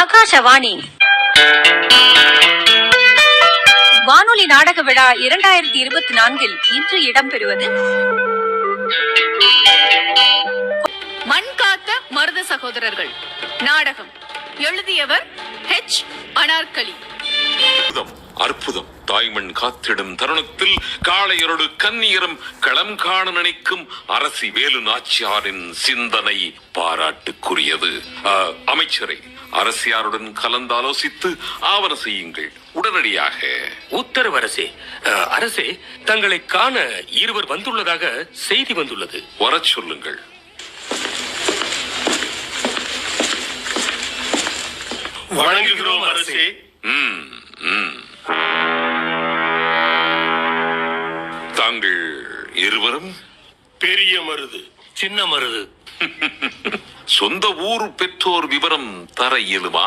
ஆகாஷவாணி. வானொலி நாடக விழா இரண்டாயிரத்தி இருபத்தி நான்கில் இன்று இடம்பெறுவது. மண் காத்த மருத சகோதரர்கள். நாடகம். எழுதியவர் ஹெச் அனார்கலி. அற்புதம் அற்புதம். தாய்மண் காத்திடும் தருணத்தில் காளையரோடு கன்னியரும் களம் காண நினைக்கும் அரசி வேலு நாச்சியாரின் சிந்தனை பாராட்டுக்குரியது. அமைச்சரே அரசியாருடன் கலந்தாலோசித்து ஆவண செய்யுங்கள். உடனடியாக. உத்தரவு அரசே. அரசே தங்களை காண இருவர் வந்துள்ளதாக செய்தி வந்துள்ளது. வரச் சொல்லுங்கள். வணங்குகிறோம் அரசே. தாங்கள் இருவரும் பெரிய மருது. சின்ன மருது சொந்த ஊர் பெற்றோர் விவரம் தர இயலுமா?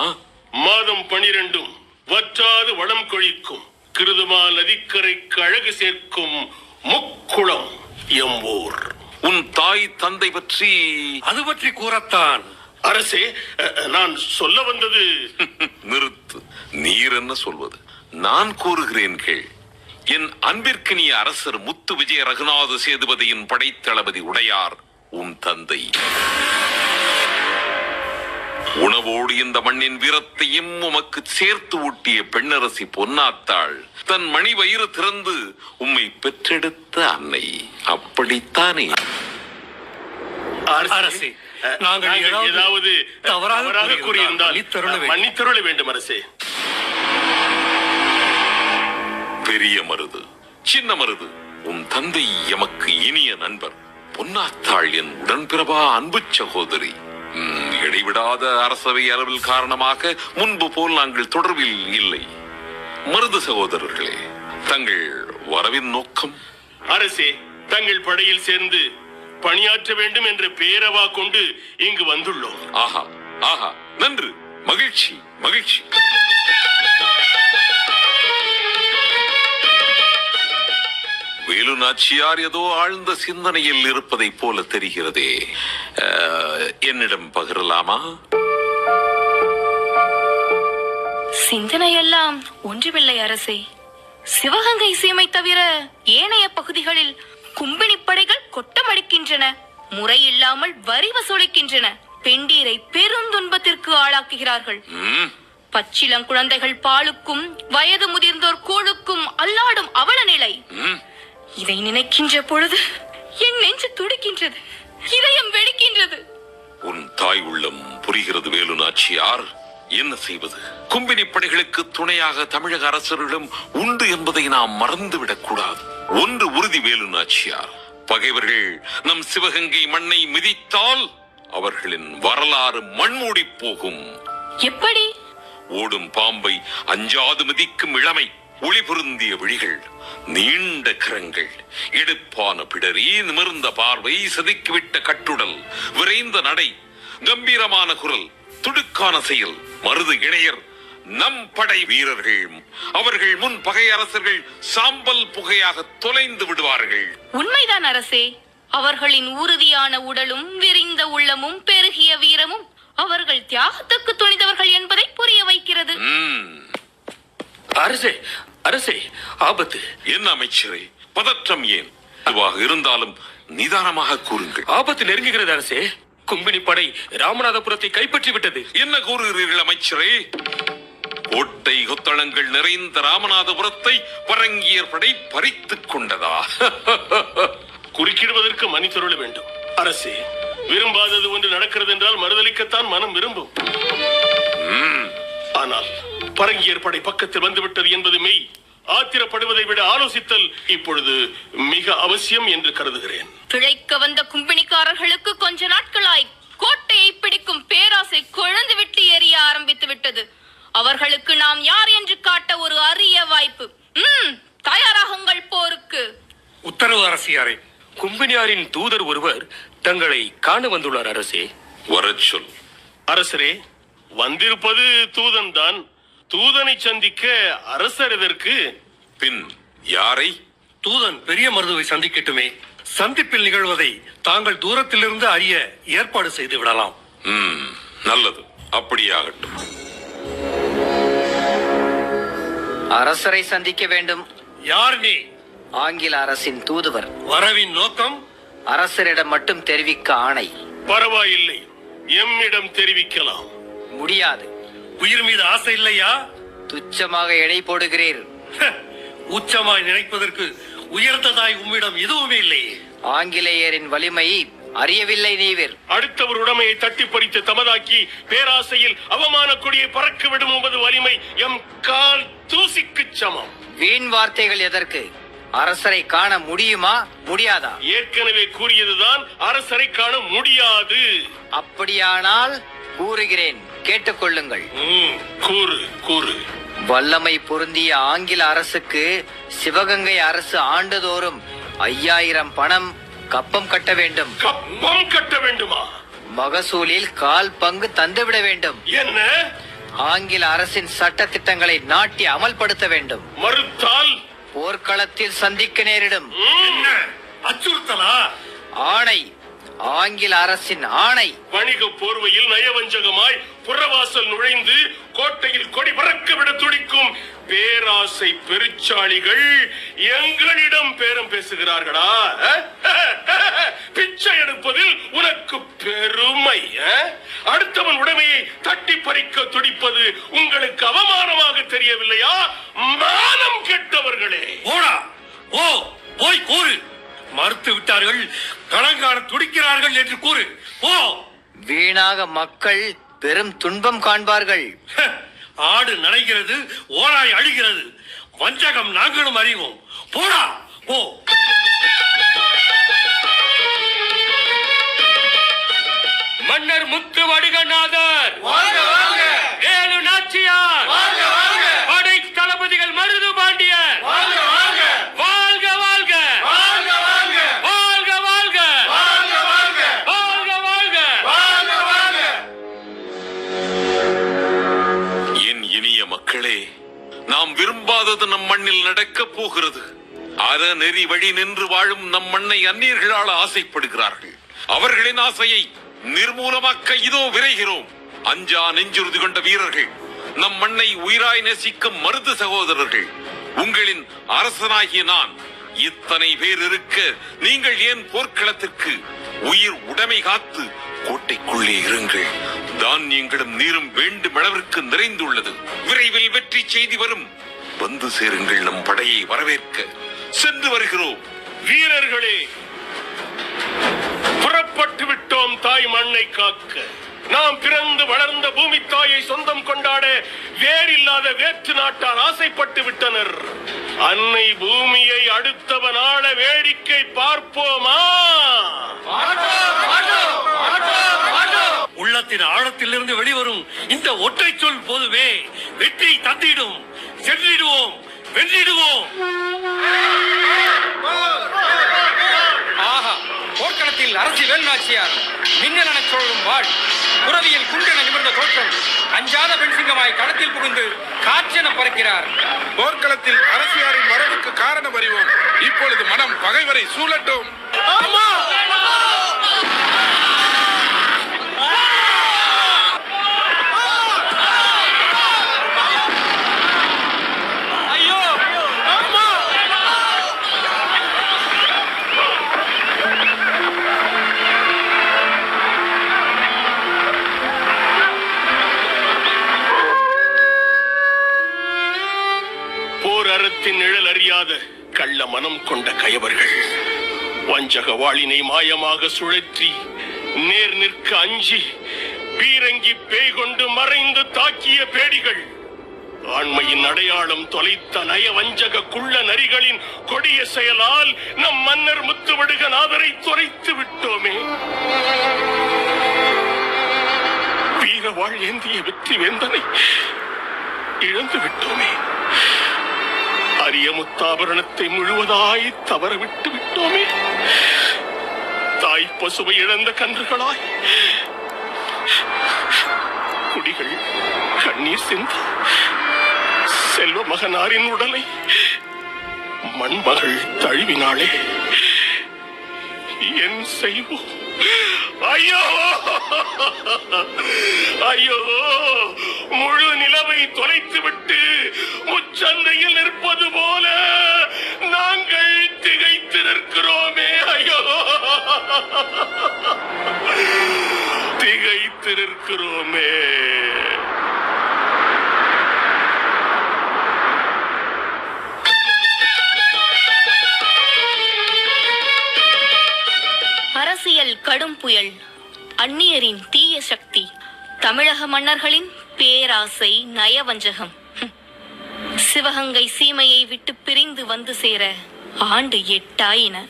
மாதம் பனிரெண்டும் வற்றாது வளம் கொழிக்கும். கிருதுமா நதிக்கரைக்கு அழகு சேர்க்கும் முக்குளம் எம்பூர். உன் தாய் தந்தை பற்றி அது பற்றி கூறத்தான். அரசே நான் சொல்ல வந்தது. நிறுத்து. நீர் என்ன சொல்வது? நான் கூறுகிறேன் கேள். என் அன்பிற்கினிய அரசர் முத்து விஜய ரகுநாத சேதுபதியின் படைத்தளபதி உடையார். உன் தந்தை. உணவோடு இந்த மண்ணின் வீரத்தையும் உமக்கு சேர்த்து ஊட்டிய பெண்ணரசி பொன்னாத்தாள் தன் மணி வயிறு திறந்து உம்மை பெற்றெடுத்த அன்னை. அப்படித்தானே? அரசே, நாங்கள் ஏதாவது தவறாக கூறியிருந்தால். மன்னித்தருள வேண்டும். அரசே. பெரிய மருது சின்ன மருது உன் தந்தை எமக்கு இனிய நண்பர். பொன்னாத்தாள் என் உடன்பிறவா அன்பு சகோதரி. இடைவிடாத அரசவை அளவில் காரணமாக முன்பு போல் நாங்கள் தொடர்பில் இல்லை. மருது சகோதரர்களே தங்கள் வரவின் நோக்கம்? அரசே தங்கள் படையில் சேர்ந்து பணியாற்ற வேண்டும் என்ற பேரவா கொண்டு இங்கு வந்துள்ளோம். ஆஹா ஆஹா நன்று மகிழ்ச்சி மகிழ்ச்சி. வேலு நாச்சியார் ஏதோ ஆழ்ந்த சிந்தனையில் இருப்பதைப் போல தெரிகிறதே. என்னிடம் பகிரலாமா? சிந்தனையெல்லாம் ஒன்றுமில்லை அரசே. சிவகங்கை சீமை தவிர ஏனைய பகுதிகளில் கும்பினி படைகள் கொட்டமடிக்கின்றன. முறையில்லாமல் வரி வசூலிக்கின்றன பெண்டீரை பெருந்துன்பத்திற்கு ஆளாக்குகிறார்கள். ம், பச்சிளங்குழந்தைகள் பாலுக்கும் வயது முதிர்ந்தோர் கூழுக்கும் அல்லாடும் அவல நிலை. இதை நினைக்கின்ற பொழுது என் நெஞ்சு துடிக்கின்றது இதயம் வெடிக்கின்றது. உன் தாய் உள்ளம் புரிகிறது வேலு நாச்சியார். என்ன செய்வது? கும்பினி படைகளுக்கு துணையாக தமிழக அரசர்களும் உண்டு என்பதை நாம் மறந்துவிடக் கூடாது. ஒன்று உறுதி வேலு நாச்சியார். பகைவர்கள் நம் சிவகங்கை மண்ணை மிதித்தால் அவர்களின் வரலாறு மண்மூடி போகும். எப்படி? ஓடும் பாம்பை அஞ்சாது மிதிக்கும் இளமை. ஒளி பொருந்திய விழிகள் நீண்ட கரங்கள் எடுப்பான பிடரி நிமிர்ந்த பார்வை செதுக்கிவிட்ட கட்டுடல் விரைந்த நடை கம்பீரமான குரல் துடுக்கான செயல் மருது இணையர் நம் படை வீரர்கள் அவர்கள் முன் பகை அரசர்கள் சாம்பல் புகையாக தொலைந்து விடுவார்கள். உண்மைதான் அரசே. அவர்களின் உறுதியான உடலும் விரிந்த உள்ளமும் பெருகிய வீரமும் அவர்கள் தியாகத்துக்கு துணிந்தவர்கள் என்பதை புரிய வைக்கிறது. அரசே அரசே ஆபத்து. என்ன அமைச்சரே பதற்றம் ஏன்? இதுவாக இருந்தாலும் நிதானமாக கூறுங்கள். ஆபத்து நெருங்குகிறது அரசே. கும்பினி படை ராமநாதபுரத்தை கைப்பற்றி விட்டது. என்ன கூறுகிறீர்கள் அமைச்சரே? கோட்டை கொத்தளங்கள் நிறைந்த ராமநாதபுரத்தை பரங்கியர் படை பறித்துக் கொண்டதா? குறுக்கிடுவதற்கு மன்னித்தருள வேண்டும். அரசே விரும்பாதது ஒன்று நடக்கிறது என்றால் மறுதளிக்கத்தான் மனம் விரும்பும். ஆனால் பரங்கியர் படை பக்கத்தில் வந்துவிட்டது என்பது மெய். ஆத்திரப்படுவதை விட ஆலோசித்தல் இப்பொழுது மிக அவசியம் என்று கருதுகிறேன். பிழைக்க வந்த கும்பினிக்காரர்களுக்கு கொஞ்ச நாட்களாய் கோட்டையை பிடிக்கும் பேராசை கொழுந்து விட்டு எரிய ஆரம்பித்து விட்டது. அவர்களுக்கு நாம் யார் என்று காட்ட ஒரு அரிய வாய்ப்பு. ம் தயாராகுங்கள் போருக்கு. உத்தரவு அரசியாரே கும்பினியாரின் தூதர் ஒருவர் தங்களை காண வந்துள்ளார் அரசே. வரச் சொல். அரசரே வந்திருப்பது தூதன் தான் தூதனை சந்திக்க அரசர் எதற்கு பின் யாரை? தூதன் பெரிய மருதுவை சந்திக்கட்டுமே. சந்திப்பில் நிகழ்வதை தாங்கள் தூரத்திலிருந்து அறிய ஏற்பாடு செய்து விடலாம். ம், நல்லது. அப்படியாகட்டும். அரசரை சந்திக்க வேண்டும். யார் நீ? ஆங்கில அரசின் தூதுவர். வரவின் நோக்கம்? அரசரிடம் மட்டும் தெரிவிக்க ஆணை. பரவாயில்லை. எம்மிடம் தெரிவிக்கலாம். முடியாது. உயிர் மீது ஆசை இல்லையா? துச்சமாக எடை போடுகிறீர். உச்சமாய் நினைப்பதற்கு உயர்ந்ததாய் உம்மிடம் எதுவுமே இல்லையே. ஆங்கிலேயரின் வலிமை அறியவில்லை நீவிர். அடுத்தவர் உடைமையை தட்டி பறித்து தமதாக்கி பேராசையில் அவமான கொடியை பறக்க விடும் உமது வலிமை எம் கால் தூசிக்கு சமம். வீண் வார்த்தைகள் எதற்கு? அரசரை காண முடியுமா? முடியாதா? ஏற்கனவே கூறியதுதான் அரசரை காண முடியாது. அப்படியானால் கூறுகிறேன். கேட்டுக்கொள்ளுங்கள். கூறு கூறு. வல்லமை பொருந்திய ஆங்கில அரசுக்கு சிவகங்கை அரசு ஆண்டுதோறும் ஐயாயிரம் பணம் கப்பம் கட்ட வேண்டும். கப்பம் கட்ட வேண்டுமா? மகசூலில் கால் பங்கு தந்துவிட வேண்டும். என்ன? ஆங்கில அரசின் சட்ட திட்டங்களை நாட்டி அமல்படுத்த வேண்டும். மறுத்தால்? போர்க்களத்தில் சந்திக்க நேரிடும். அச்சுறுத்தலா? ஆணை ஆங்கில அரசின் ஆணை. வணிக போர்வையில் நயவஞ்சகமாய் புறவாசல் நுழைந்து கோட்டையில் கொடி பறக்க விட துடிக்கும் பேராசை பெருச்சாளிகள் எங்களிடம் பேரம் பேசுகிறார்களா? பிச்சை எடுப்பதில் உனக்கு பெருமை? அடுத்தவன் உடைமையை தட்டி பறிக்க துடிப்பது உங்களுக்கு அவமானமாக தெரியவில்லையா? மானம் கெட்டவர்களே. ஓடா ஓ போய் கூறு. மறுத்து விட்டார்கள் களங்காண துடிக்கிறார்கள் என்று கூறு. ஓ வீணாக மக்கள் பெரும் துன்பம் காண்பார்கள். ஆடு நனைகிறது ஓராய் அழிகிறது. வஞ்சகம் நாங்களும் அறிவோம். போடா போ! மன்னர் முத்து வடுகநாதர்! விரும்பாதது மண்ணில் நடக்கப் போகிறது. அறநெறி வழி நின்று வாழும் நம் மண்ணை அந்நியர்களால் ஆசைப்படுகிறார்கள். அவர்களின் ஆசையை நிர்மூலமாக்க இதோ விரைகிறோம். அஞ்சா நெஞ்சுறுதி கொண்ட வீரர்கள் நம் மண்ணை உயிராய் நேசிக்கும் மருது சகோதரர்கள் உங்களின் அரசனாகிய நான் இத்தனை பேர் இருக்க நீங்கள் ஏன் போர்க்களத்திற்கு உயிர் உடைமை காத்து கோட்டைக்குள்ளே இருங்கள். தானியங்களும் நீரும் வேண்டும் அளவிற்கு நிறைந்துள்ளது. விரைவில் வெற்றி செய்தி வரும். வந்து சேருங்கள் நம் படையை வரவேற்க. சென்று வருகிறோம். வீரர்களே புறப்பட்டு விட்டோம் தாய் மண்ணை காக்க. நாம் பிறந்து வளர்ந்த பூமி தாயை சொந்தம் கொண்டாட வேறில்லாத வேற்று நாட்டால் ஆசைப்பட்டு விட்டனர். அன்னை பூமியை அடுத்தவன் ஆள வேடிக்கை பார்ப்போமா? உள்ளத்தின் ஆழத்திலிருந்து வெளிவரும் இந்த ஒற்றை சொல் போதுமே. வெற்றி தந்திடும். சென்றிடுவோம் வென்றிடுவோம். ஆஹா போர்க்களத்தில் அரசி வேல்நாச்சியார் மின்னலன சோழும் வாழ் புறவியில் குண்டென நிமிர்ந்த தோற்றம் அஞ்சாத பெண்சிங்கமாய் களத்தில் புகுந்து காற்றென பறக்கிறார். போர்க்களத்தில் அரசியாரின் வரவுக்கு காரணம் அறிவோம். இப்பொழுது மனம் பகைவரை சூழட்டும். போர் அறத்தின் நிழல் அறியாத கள்ள மனம் கொண்ட கயவர்கள். வஞ்சக வாளினை மாயமாக சுழற்றி நேர் நிற்க அஞ்சி பீரங்கி பேய் கொண்டு மறைந்து தாக்கிய பேடிகள். ஆண்மையின் அடையாளம் தொலைத்த நய வஞ்சக குள்ள நரிகளின் கொடிய செயலால் நம் மன்னர் முத்துவிடுக நாதரை துரைத்து விட்டோமே. வீரவாள் ஏந்திய வெற்றி வேந்தனை இழந்து விட்டோமே. அரிய முத்தாபரணத்தை முழுவதாய் தவற விட்டு விட்டோமே. தாய் பசுவை இழந்த கன்றுகளாய். குடிகள் கண்ணீர் சிந்த செல்வ மகனாரின் உடலை மண்மகள் தழுவினாளே. என் செய்வோம். ஐயோ! ஐயோ! முழு நில தொலைத்துவிட்டு முச்சந்தையில் நிற்பது போல நாங்கள் திகைத்து நிற்கிறோமே ஐயோ! திகைத்து நிற்கிறோமே. கடும் புயல். அந்நியரின் தீய சக்தி. தமிழக மன்னர்களின் பேராசை நயவஞ்சகம். சிவகங்கை சீமையை விட்டு பிரிந்து வந்து சேர ஆண்டு எட்டாயின.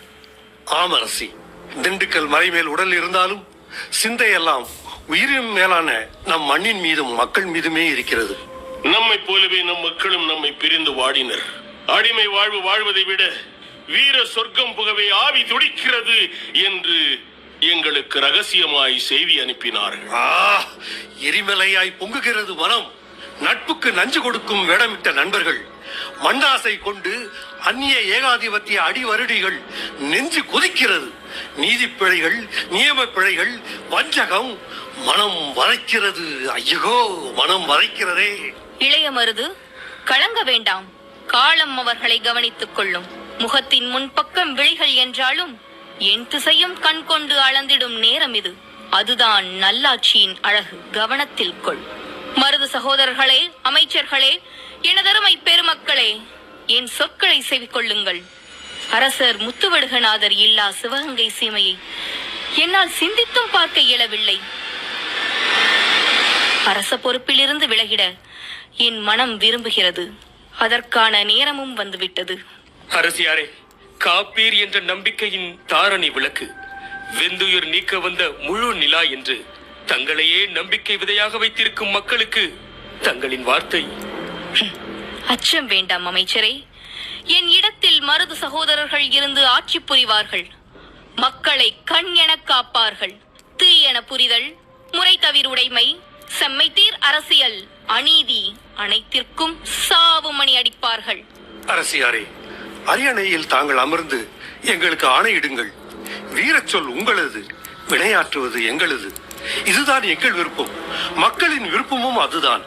ஆமரசி திண்டுக்கல் மலை மேல் உடல் இருந்தாலும் சிந்தையெல்லாம் உயிரின் மேலான நம் மண்ணின் மீதும் மக்கள் மீதுமே இருக்கிறது. நம்மை போலவே நம் மக்களும் நம்மை பிரிந்து வாடினர். அடிமை வாழ்வு வாழ்வதை விட வீர சொர்க்கம் புகவே ஆவி துடிக்கிறது என்று எங்களுக்கு ரகசியமாய் செய்தி அனுப்பினார்கள். எரிமலையாய் பொங்குகிறது மனம் நட்புக்கு நஞ்சு கொடுக்கும் வேடமிட்ட நண்பர்கள். மண்ணாசை கொண்டு அந்நிய ஏகாதிபத்திய அடிவருடிகள் நெஞ்சு கொதிக்கிறது. நீதி பிழைகள் நியம பிழைகள் வஞ்சகம் மனம் வரைக்கிறது. ஐயோ மனம் வரைக்கிறதே. இளைய மருது கலங்க வேண்டாம். காலம் அவர்களை கவனித்துக் கொள்ளும். முகத்தின் முன்பக்கம் விழிகள் என்றாலும் என் திசையும் கண் கொண்டு அளந்திடும் நேரம் இது. அதுதான் நல்லாட்சியின் அழகு. கவனத்தில் கொள். மருது சகோதரர்களே அமைச்சர்களே எனதருமை பெருமக்களே என் சொற்களை செவிக்கொள்ளுங்கள். அரசர் முத்துவடுகநாதர் இல்லா சிவகங்கை சீமையை என்னால் சிந்தித்தும் பார்க்க இயலவில்லை. அரச பொறுப்பிலிருந்து விலகிட என் மனம் விரும்புகிறது. அதற்கான நேரமும் வந்துவிட்டது. அரசியாரே காப்பீர் என்ற நம்பிக்கையின் தாரணி விளக்கு. வெந்துயிர் நீக்க வந்த முழு நிலா என்று தங்களையே நம்பிக்கை விதையாக வைத்திருக்கும் மக்களுக்கு தங்களின் வார்த்தை. அச்சம் வேண்டாம் அமைச்சரே. என் இடத்தில் மருது சகோதரர்கள் இருந்து ஆட்சி புரிவார்கள். மக்களை கண் எனக் காப்பார்கள். தீ என புரிதல் முறை தவிருடைமை செம்மைத்தீர் அரசியல் அநீதி அனைத்திற்கும் சாவு மணி அடிப்பார்கள். அரசியாரே அரியணையில் தாங்கள் அமர்ந்து எங்களுக்கு ஆணையிடுங்கள் வீரச்சொல் உங்களது விளையாற்றுவது எங்களது. இதுதான் எங்கள் விருப்பம். மக்களின் விருப்பமும் அதுதான்.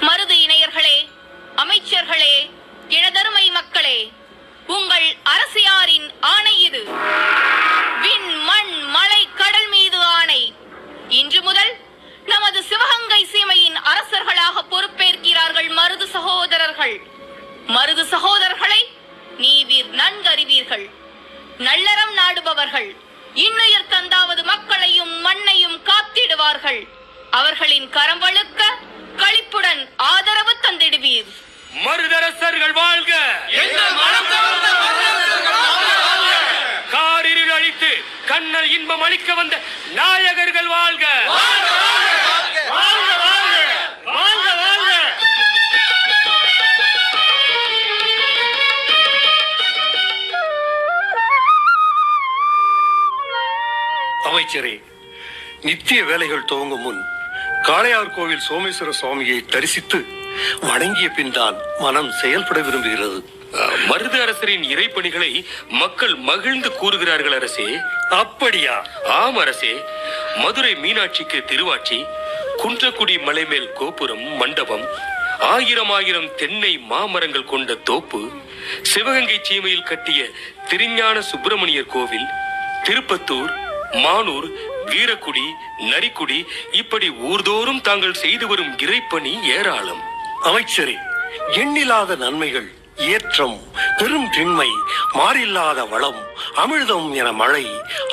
மருது இணையர்களே அமைச்சர்களே இனதருமை மக்களே உங்கள் அரசியாரின் ஆணை இது. விண் மண் மலை கடல் மீது ஆணை. இன்று முதல் நமது சிவக நல்லறம் நாடுபவர்கள். இன்னுயிர் தந்தாவது மக்களையும் மண்ணையும் காத்திடுவார்கள். அவர்களின் கரம் வழுக்க களிப்புடன் ஆதரவு தந்திடுவீர். மருதரசர்கள் வாழ்க. காரிருள் அழித்து கண்ணல் இன்பம் அளிக்க வந்த நாயகர்கள் வாழ்க. அமைச்சரே நித்திய வேலைகள் துவங்கும் முன் காளையார் கோவில் சோமேஸ்வர சுவாமியை தரிசித்து வணங்கிய பின் தான் மனம் செயல்பட விரும்புகிறது. மருது அரசரின் இறைப்பணிகளை மக்கள் மகிழ்ந்து கூறுகிறார்கள் அரசே. அப்படியா? ஆம் அரசே. மதுரை மீனாட்சிக்கு திருவாட்சி குன்றக்குடி மலை மேல் கோபுரம் மண்டபம் ஆயிரம் ஆயிரம் தென்னை மாமரங்கள் கொண்ட தோப்பு சிவகங்கை சீமையில் கட்டிய திருஞான சுப்பிரமணியர் கோவில் திருப்பத்தூர் மானூர் வீரக்குடி நரிக்குடி இப்படி ஊர்தோறும் தாங்கள் செய்து வரும் இறைப்பணி ஏராளம். அமைச்சரே எண்ணில்லாத நன்மைகள் ஏற்றம் பெரும் திண்மை மாறில்லாத வளம் அமிழ்தம் என மழை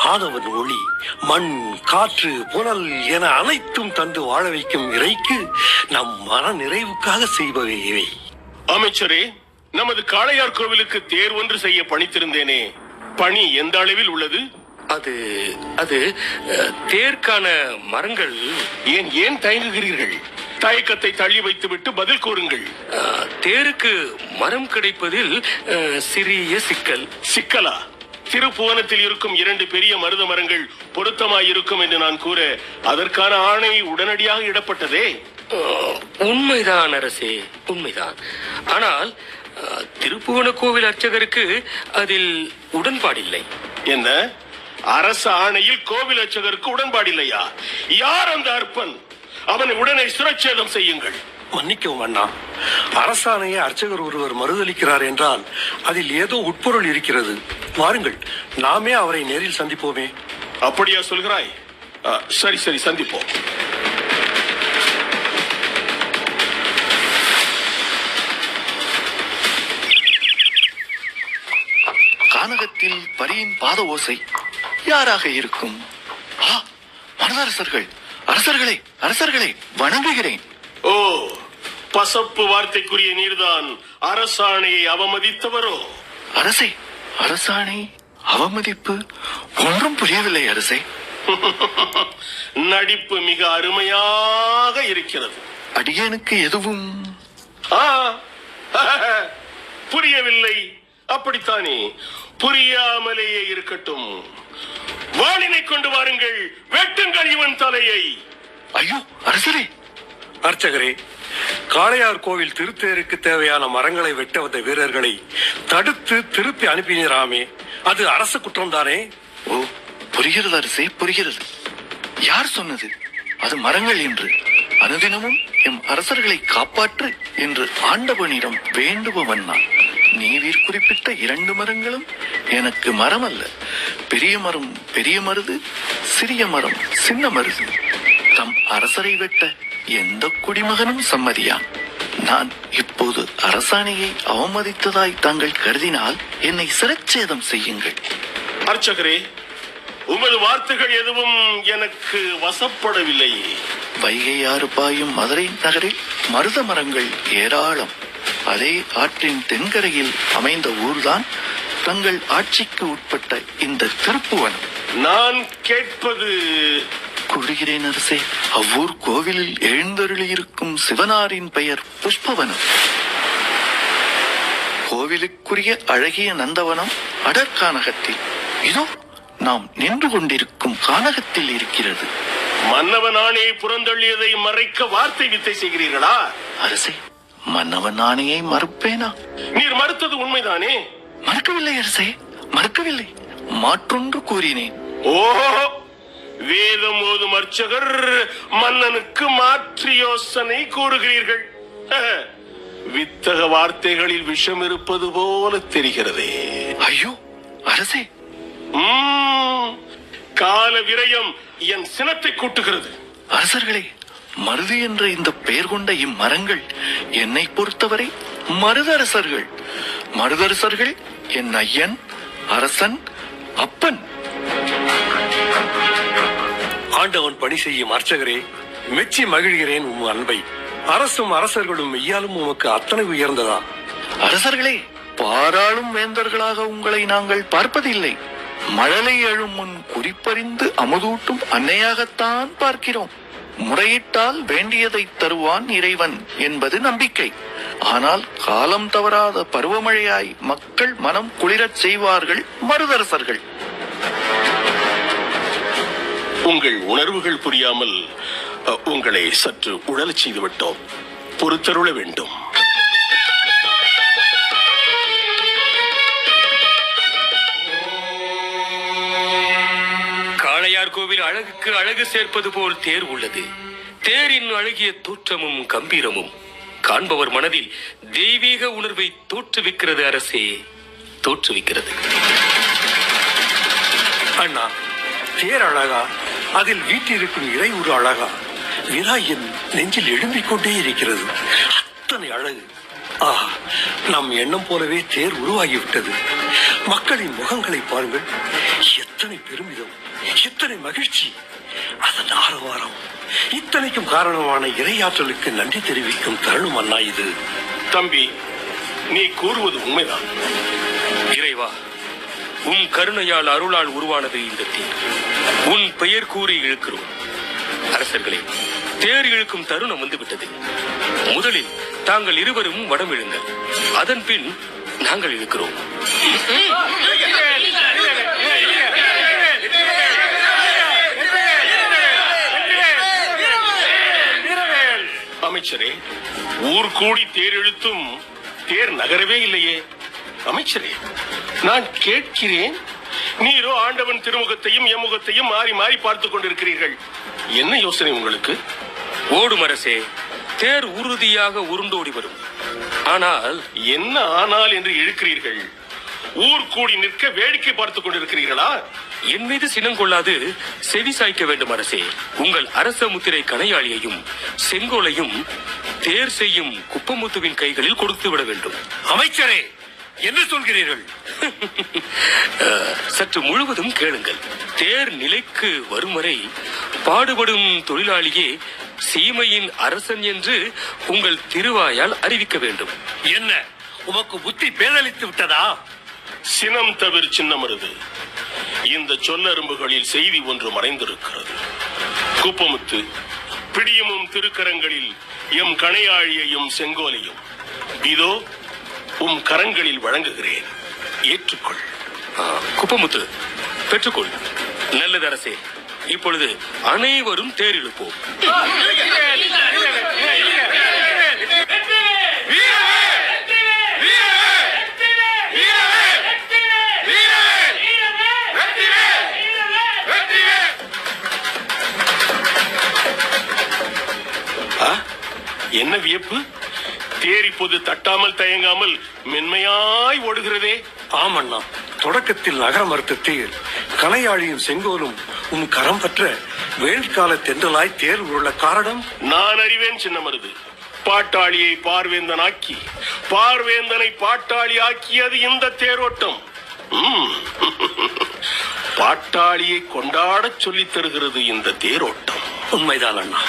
ஆதவன் ஒளி மண் காற்று புனல் என அனைத்தும் தந்து வாழ வைக்கும் இறைக்கு நம் மன நிறைவுக்காக செய்பவை இவை. அமைச்சரே நமது காளையார் கோவிலுக்கு தேர் ஒன்று செய்ய பணித்திருந்தேனே. பணி எந்த அளவில் உள்ளது? அது அது தேர்க்கான மரங்கள். ஏன் ஏன் தயங்குகிறீர்கள்? தயக்கத்தை தள்ளி வைத்துவிட்டு பதில் கூறுங்கள். தேருக்கு மரம் கிடைப்பதில் சிறிய சிக்கல். சிக்கலா? திருப்புவனத்தில் இருக்கும் இரண்டு பெரிய மருத மரங்கள் பொருத்தமாயிருக்கும் என்று நான் கூற அதற்கான ஆணை உடனடியாக இடப்பட்டதே. உண்மைதான் அரசே உண்மைதான். ஆனால் திருப்புவன கோவில் அர்ச்சகருக்கு அதில் உடன்பாடில்லை. என்ன? அரச ஆணையில் கோவில் அர்ச்சகருக்கு உடன்பாடில்லையா யார் அந்த அற்பன்? அவனை உடனே சுரச்சேதம் செய்யுங்கள். மன்னிக்கவும் அண்ணா. அரசாணையை அர்ச்சகர் ஒருவர் மறுதளிக்கிறார் என்றால் அதில் ஏதோ உட்பொருள் இருக்கிறது. வாருங்கள் நாமே அவரை நேரில் சந்திப்போமே. அப்படியா சொல்கிறாய்? சரி சரி சந்திப்போம். கானகத்தில் பரியின் பாத ஓசை. யாராக இருக்கும்? மனதரசர்கள் அரசர்களே அரசர்களே வணங்குகிறேன். ஓ பசப்பு வார்த்தைக்குரிய நீர்தான் அரசாணையை அவமதித்தவரோ? அரசே அரசாணை அவமதிப்பு ஒன்றும் புரியவில்லை அரசே. நடிப்பு மிக அருமையாக இருக்கிறது. அடியேனுக்கு எதுவும்? ஆ, புரியவில்லை. அப்படித்தானே? புரியாமலேயே இருக்கட்டும். வாளினை கொண்டு வாருங்கள். வெட்டுங்கள் இவன் தலையை. ஐயோ அரசரே. அர்ச்சகரே காளையார் கோவில் திருத்தேருக்கு தேவையான மரங்களை வெட்ட வந்த வீரர்களை தடுத்து திருப்பி அனுப்பினராமே அது அரசு குற்றம்தானே? ஓ புரிகிறது அரசே புரிகிறது. யார் சொன்னது? அது மரங்கள் என்று. அனுதினமும் எம் அரசர்களை காப்பாற்று என்று ஆண்டவனிடம் வேண்டுபவன் நான். நீவீர் குறிப்பிட்ட இரண்டு மரங்களும் எனக்கு மரம் அல்ல பெரிய மரம் பெரிய மருது சிறிய மரம் சின்ன மருது. தம் அரசரை வெட்ட எந்த குடிமகனும் சம்மதியான். நான் இப்போது அரசாணையை அவமதித்ததாய் தாங்கள் கருதினால் என்னை சிரச்சேதம் செய்யுங்கள். அர்ச்சகரே உமது வார்த்தைகள் எதுவும் எனக்கு வசப்படவில்லை. வைகை ஆறு பாயும் மதுரை நகரில் மருத மரங்கள் ஏராளம். அதே ஆற்றின் தென்கரையில் அமைந்த ஊர்தான் தங்கள் ஆட்சிக்கு உட்பட்ட இந்த திருப்புவனம். நான் கேட்பது கூறுகிறேன் அரசே அவ்வூர் கோவிலில் எழுந்தருளியிருக்கும் சிவனாரின் பெயர் புஷ்பவனம். கோவிலுக்குரிய அழகிய நந்தவனம் அடற்கானகத்தில். இதோ நாம் நின்று கொண்டிருக்கும் கானகத்தில் இருக்கிறது. மன்னவனானே புறந்தள்ளியதை மறைக்க வார்த்தை வித்தை செய்கிறீர்களா? அரசே மன்னவன் ஆணையை மறுப்பேனா? நீர் மறுத்தது உண்மைதானே? மறுக்கவில்லை அரசே. மறுக்கவில்லை. மாற்றொன்று கூறினேன். ஓஹோ வேதம் ஓதும் அர்ச்சகர் மன்னனுக்கு மாற்று யோசனை கூறுகிறீர்கள். வித்தக வார்த்தைகளில் விஷம் இருப்பது போல தெரிகிறதே. ஐயோ அரசே. கால விரயம் என் சினத்தை கூட்டுகிறது. அரசர்களே மருது என்ற இந்த பெயர் கொண்ட இம்மரங்கள் என்னை பொறுத்தவரை மருதரசர்கள். மருதரசர்கள் என் ஐயன் அரசன் அப்பன். ஆண்டவன் பணி செய்யும் அர்ச்சகரே மெச்சி மகிழ்கிறேன் உம் அன்பை. அரசும் அரசர்களும் மெய்யாலும் உமக்கு அத்தனை உயர்ந்ததா? அரசர்களே பாராளும் வேந்தர்களாக உங்களை நாங்கள் பார்ப்பதில்லை. மழலை எழும் முன் குறிப்பறிந்து அமுதூட்டும் அன்னையாகத்தான் பார்க்கிறோம். முறையிட்டால் வேண்டியதை தருவான் இறைவன் என்பது நம்பிக்கை. ஆனால் காலம் தவறாத பருவமழையாய் மக்கள் மனம் குளிரச் செய்வார்கள் மருதரசர்கள். உங்கள் உணர்வுகள் புரியாமல் உங்களை சற்று உழலச் செய்துவிட்டோம். பொறுத்தருள வேண்டும். காளையார் கோவில் அழகுக்கு அழகு சேர்ப்பது போல் தேர் உள்ளது. தேரின் அழகிய தோற்றமும் கம்பீரமும் காண்பவர் மனதில் தெய்வீக உணர்வை தோற்றுவிக்கிறது அரசே தோற்றுவிக்கிறது. அண்ணா தேர் அழகா? அதில் வீட்டிருக்கும் இறை ஒரு அழகா? வினா என் நெஞ்சில் எழும்பிக் கொண்டே இருக்கிறது. அத்தனை அழகு. ஆ நம் எண்ணம் போலவே தேர் உருவாகிவிட்டது. மக்களின் முகங்களை பாருங்கள். எத்தனை பெருமிதம். இத்தனை மகிழ்ச்சி. அதன் ஆரவாரம். இத்தனைக்கும் காரணமான இறையாற்றலுக்கு நன்றி தெரிவிக்கும் தருணம் அண்ணா இது. தம்பி நீ கூறுவது உண்மைதான். இறைவா உன் கருணையால் அருளால் உருவானது இந்த தேர். உன் பெயர் கூறி இழுக்கிறோம். அரசர்களே தேர் இழுக்கும் தருணம் வந்துவிட்டது. முதலில் தாங்கள் இருவரும் வடம் இழுங்கள் அதன் பின் நாங்கள் இழுக்கிறோம். அமைச்சரே ஊர் கூடி தேர் இழுத்தும் தேர் நகரவே இல்லையே. அமைச்சரே நான் கேட்கிறேன் நீரோ ஆண்டவன் திருமுகத்தையும் எம்முகத்தையும் மாறி மாறி பார்த்துக் கொண்டிருக்கிறீர்கள். என்ன யோசனை உங்களுக்கு? ஓடும் அரசே தேர் உறுதியாக உருண்டோடி வரும். ஆனால் என்ன ஆனால் என்று இழுக்கிறீர்கள்? ஊர் கூடி நிற்க வேடிக்கை பார்த்துக் கொண்டிருக்கிறீர்களா? என் மீது சினம் கொள்ளாது செவி சாய்க்க வேண்டும் அரசே. உங்கள் அரச முத்திரை கணையாளியையும் செங்கோலையும் தேர் செய்யும் குப்பமுத்துவின் கைகளில் கொடுத்து விட வேண்டும். அமைச்சரே என்ன சொல்கிறீர்கள்? சற்று முழுவதும் கேளுங்கள். தேர் நிலைக்கு வரும் வரை பாடுபடும் தொழிலாளியே சீமையின் அரசன் என்று உங்கள் திருவாயால் அறிவிக்க வேண்டும். என்ன உமக்கு புத்தி பேதலித்து விட்டதா? சினம் தவிர சின்னமருது. இந்த சொல்லரும்புகளில் செய்தி ஒன்று மறைந்திருக்கிறது. குப்பமுத்து பிடியமும் திருக்கரங்களில் எம் கணையாழியையும் செங்கோலையும் இதோ உம் கரங்களில் வழங்குகிறேன். ஏற்றுக்கொள். குப்பமுத்து பெற்றுக்கொள். நல்லது அரசே இப்பொழுது அனைவரும் தேர் இழுப்போம் என்ன வியப்பு? தேர் இப்போது தட்டாமல் தயங்காமல் மென்மையாய் ஓடுகிறதே. ஆமண்ணா தொடக்கத்தில் நகர மறுத்த தேர் கலையாழியும் செங்கோலும் உன் கரம் பற்ற வேள்கால தென்றலாய் தேர் உள்ள காரணம்? நான் அறிவேன் சின்னமருது. பாட்டாளியை பார்வேந்தனாக்கி பார்வேந்தனை பாட்டாளி ஆக்கியது இந்த தேரோட்டம். பாட்டாளியை கொண்டாடச் சொல்லித் தருகிறது இந்த தேரோட்டம். உண்மைதான் அண்ணா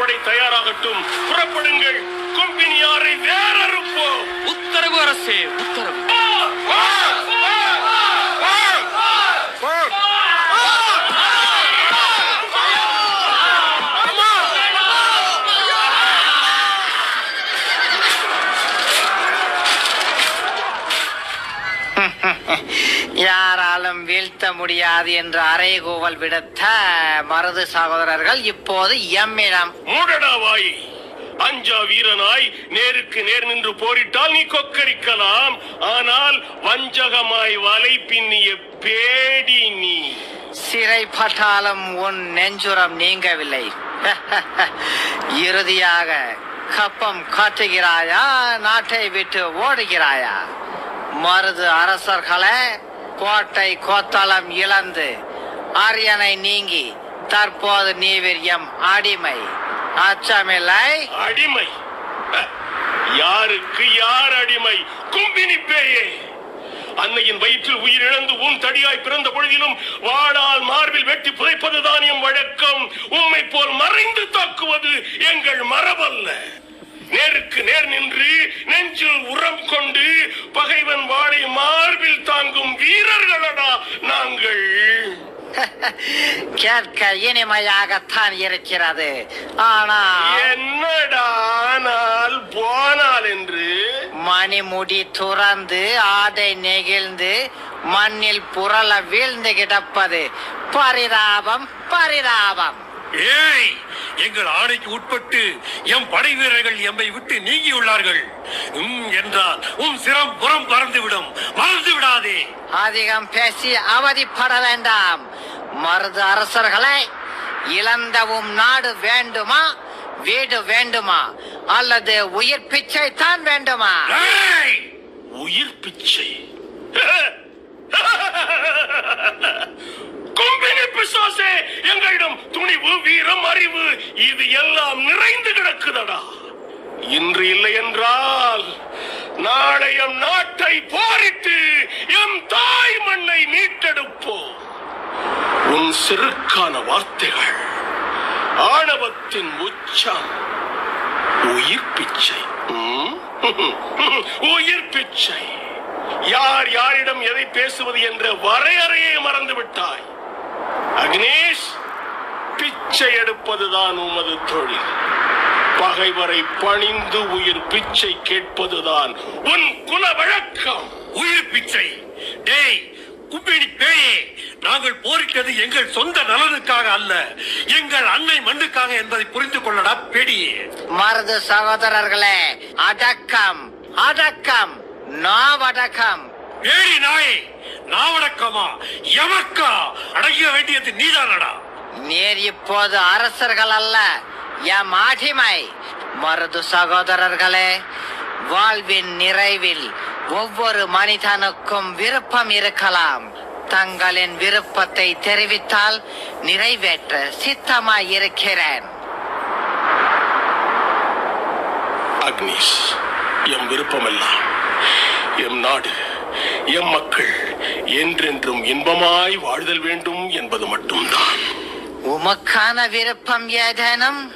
போர்ப்படை தயாராகட்டும். புறப்படுங்கள். கொம்பினியாரை வேறறுப்போம். உத்தரவு அரசே உத்தரவு. யாராலும் வீழ்த்த முடியாது என்று அறைகூவல் விடுத்த மருது சகோதரர்கள் இப்போது எம்மிடம். மூடடா வாய். அஞ்சா வீரனாய் நேருக்கு நேர் நின்று போரிட்டால் நீ கொக்கரிக்கலாம். ஆனால் வஞ்சகமாய் வலை பின்னிய பேடி நீ. சிறைப்பட்டாலும் உன் நெஞ்சுரம் நீங்கவில்லை. இறுதியாக கப்பம் காட்டுகிறாயா நாட்டை விட்டு ஓடுகிறாயா? மருது அரசர்களே கோட்டை கோத்தளம் இழந்து அரியணை நீங்கி தற்போது நீவிர் எம் அடிமை. அச்சமில்லை அடிமை யாருக்கு யார் அடிமை? கும்பினி பேயே. அன்னையின் வயிற்றில் உயிரிழந்து உன் தடியாய் பிறந்த பொழுதிலும் வாடால் மார்பில் வெட்டி புதைப்பதுதான் தானியம் வழக்கம். உம்மை போல் மறைந்து தாக்குவது எங்கள் மரபல்ல. நேருக்கு நேர் நின்று நெஞ்சில் உரம் கொண்டு பகைவன் வாளை மார்பில் தாங்கும் வீரர்களடா நாங்கள். கேட்க இனிமையாகத்தான் இருக்கிறது. ஆனால் என்னடா ஆனால் போனால் என்று? மணிமுடி துறந்து ஆடை நெகிழ்ந்து மண்ணில் புரள வீழ்ந்து கிடப்பது. பரிதாபம் பரிதாபம். ஏய் எங்கள் ஆணைக்கு உட்பட்டு எம் படை வீரர்கள் எம்மை விட்டு நீங்கியுள்ளார்கள். உம் என்றால் உம் சிரம் புறம் பறந்துவிடும். மறந்து விடாதே. அதிகம் பேசி அவதிப்பட வேண்டாம். மருது அரசர்களே இழந்தவும் நாடு வேண்டுமா வீடு வேண்டுமா அல்லது உயிர் பிச்சை தான் வேண்டுமா? ஏய்! உயிர் பிச்சை. கொம்பினி பிசாசே எங்களிடம் துணிவு வீரம் அறிவு இது எல்லாம் நிறைந்து கிடக்குதடா. இன்று இல்லை என்றால் நாளை எம் நாட்டை போரிட்டு எம் தாய் மண்ணை மீட்டெடுப்போம். உன் செருக்கான வார்த்தைகள் ஆணவத்தின் உச்சம் உயிர் பிச்சை. உயிர் பிச்சை. யார் யாரிடம் எதை பேசுவது என்ற வரையறையை மறந்து விட்டாய் அக்னேஷ் பிச்சை எடுப்பதுதான் உமது தொழில். பகைவரை பணிந்து உயிர் பிச்சை கேட்பதுதான் உன் குல வழக்கம் உயிர் பிச்சை. டேய் கும்பிடி பேயே நாங்கள் போரிட்டது எங்கள் சொந்த நலனுக்காக அல்ல எங்கள் அன்னை மண்ணுக்காக என்பதை புரிந்து கொள்ளடா பெடியே. மருது சகோதரர்களே அடக்கம் அடக்கம் நாவடக்கம். ஏடி நாயே நாவடக்கமா எமக்கா? அடங்கிய வேண்டியது நீதானடா. நீர் இப்போது அரசர்கள் அல்ல எம் ஆட்டிமை மருது சகோதரர்களே. வாழ்வின் நிறைவில் ஒவ்வொரு மனிதனுக்கும் விருப்பம் இருக்கலாம். தங்களின் விருப்பத்தை தெரிவித்தால் நிறைவேற்ற சித்தமாய் இருக்கிறேன். அக்னீஷ் எம் விருப்பமெல்லாம் எம் நாடு எம் மக்கள் என்றென்றும் இன்பமாய் வாழ்தல் வேண்டும் என்பது மட்டும்தான். உமக்கான விருப்பம் ஏதேனும்?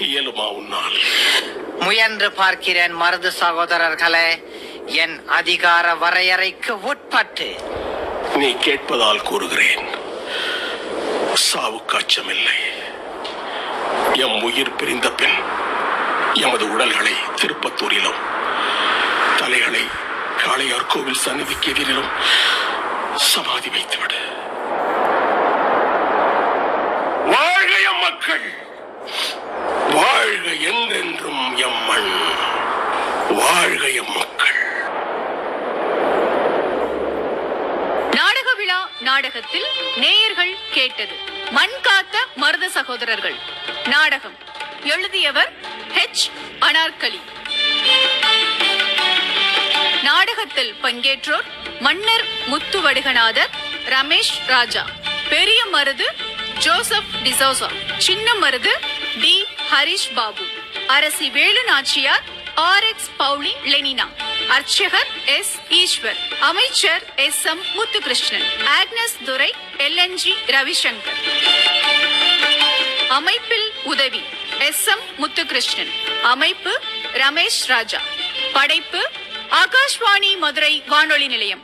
இயலுமா உன்னால்? முயன்று பார்க்கிறேன் மருது சகோதரர்களே என் அதிகார வரையறைக்கு உட்பட்டு. நீ கேட்பதால் கூறுகிறேன். சாவுக்கு அச்சமில்லை. எம் உயிர் பிரிந்த பின் எமது உடல்களை திருப்பத்தூரிலும் தலைகளை காளையார் கோவில் சன்னதிக்கு எதிரிலும் சமாதி வைத்துவிடு. வாழ்கைய மக்கள். வாழ்க என்றென்றும் எம் மண். மக்கள். நாடக விழா நாடகத்தில் நேயர்கள் கேட்டது. மண் காத்த மருத சகோதரர்கள். நாடகம். எழுதியவர் ஹெச் அனார்கலி. நாடகத்தில் பங்கேற்றோர் மன்னர் முத்துவடுகநாதர் ரமேஷ் ராஜா. பெரிய மருது ஜோசப் டிசோசா. சின்ன மருது டி ஹரிஷ் பாபு. அரசி வேலு நாச்சியார் ஆர் எக்ஸ் பவுலி லெனினா. அர்ச்சகர் எஸ் ஈஸ்வர். அமைச்சர் S M Muthukrishnan. Agnes Durai LNG Ravishankar. அமைப்பில் உதவி எஸ் எம் முத்துகிருஷ்ணன். அமைப்பு ரமேஷ் ராஜா. படைப்பு ஆகாஷ்வாணி மதுரை வானொலி நிலையம்.